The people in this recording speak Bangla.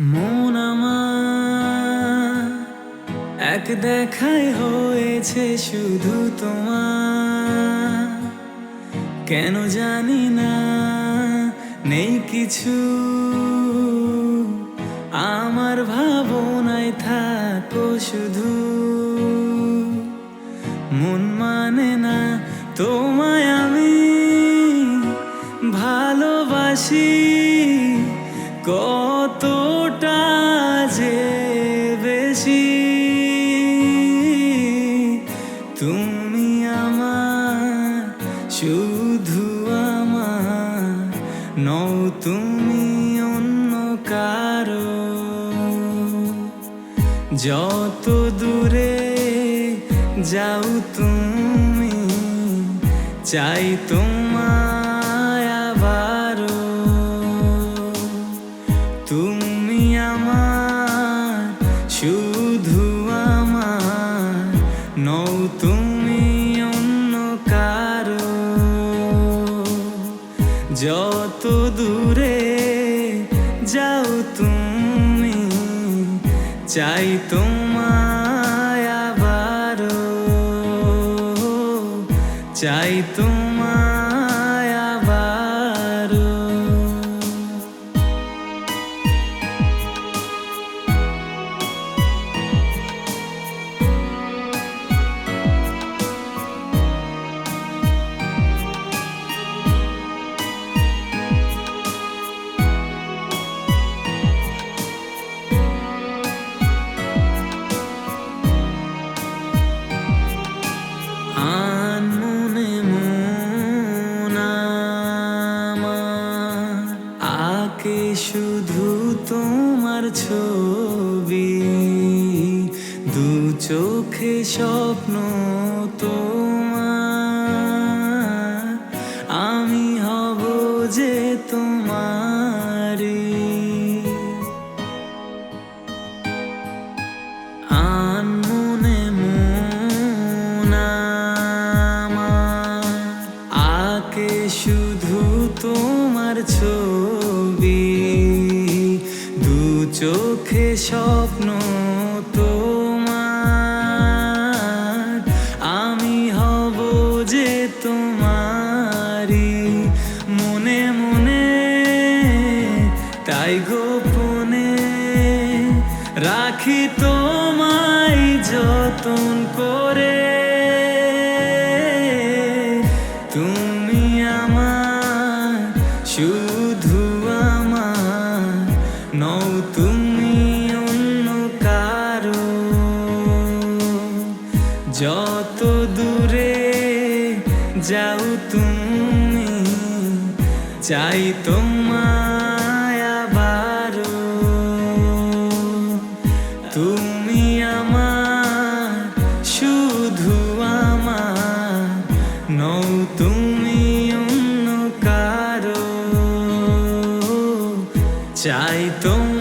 মন আমার এক দেখায় হয়েছে শুধু তোমার। কেন জানি না, নেই কিছু। আমার ভাবনায় থাকো শুধু। মন মানে না তোমায় আমি ভালোবাসি। কত তুমি আমার, শুধু আমার নও তুমি অন্য কারও। যত দূরে যাও তুমি, চাই তোমায় আবারও তুমি আমার, শুধু যত দূরে যাও তুমি চাই তোমায় আবারও চাই তোমায় শুধু তোমার ছবি। দু চোখে স্বপ্ন তোমার। আমি হব যে তোমারি আকে শুধু তোমার ছবি। চোখে স্বপ্ন তোমার। আমি হব যে তোমারি মনে মনে, তাই গোপনে রাখি তোমায় যতন করে। তুমি আমার শুধু নও তুমি অন্য কারও। যত দূরে যাও তুমি, চাই তোমায় আবারও তুমি আমার, শুধু আমার, নও তুমি চাই তোমার